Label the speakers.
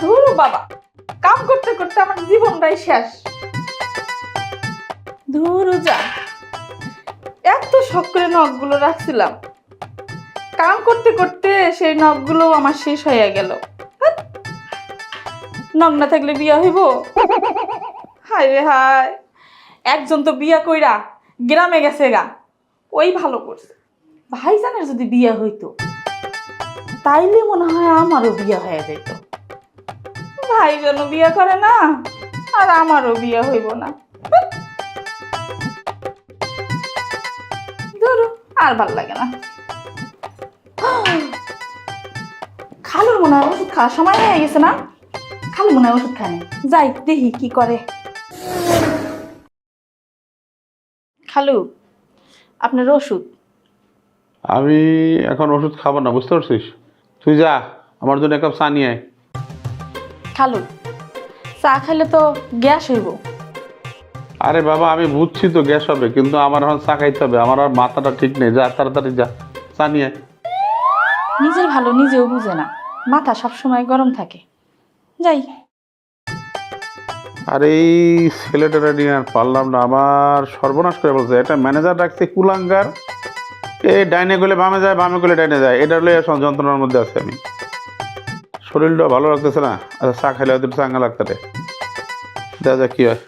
Speaker 1: ধুর বাবা। কাম করতে করতে আমার জীবনটাই শেষ। ধুর যা এত শখ করে নখগুলো রাখছিলাম। কাম করতে করতে সেই নখগুলো আমার শেষ হয়ে গেল। নখ না থাকলে বিয়া হইব? হায় রে হায়। একজন তো বিয়া কইরা গ্রামে গেছে গা। ওই ভালো করছে। ভাইজানের যদি বিয়া হইতো, তাইলে মনে হয় আমারও বিয়া হয়ে যেত ভাইজানও বিয়ে করে না, আর আমারও বিয়া হইব না। ধরো, আর ভালো লাগে না। খালুর মনে হয় ওষুধ খাওয়ার সময় হয়ে গেছে না? খালু মনে হয় ওষুধ খায় যাই দেখি কি করে। খালু, আপনার ওষুধ?
Speaker 2: আমি এখন ওষুধ খাব না, বুঝতে পারছিস? তুই যা, আমার জন্য এক কাপ চা নিয়ে আয়।
Speaker 1: খালু। চা খাইলে তো গ্যাস হইব।
Speaker 2: আরে বাবা আমি বুঝছি তো গ্যাস হবে কিন্তু আমার এখন চা খাইতে হবে আমার আর মাথাটা ঠিক নেই। যা তাড়াতাড়ি যা চা নিয়ে আয়।
Speaker 1: নিজের ভালো নিজেও বুঝে না মাথা সবসময় গরম থাকে। যাই।
Speaker 2: আরে এই ছেলেটারা নিয়ে আর পারলাম না আমার সর্বনাশ করে বলছে এটা ম্যানেজার রাখছে কুলাঙ্গার। এ ডাইনে গেলে বামে যায় বামে গেলে ডাইনে যায় এটা হলে যন্ত্রণার মধ্যে আছে আমি। শরীরটা ভালো লাগতেছে না। আচ্ছা চা খাইলে হয়তো চাঙ্গা লাগতে দেখা যাক কি হয়।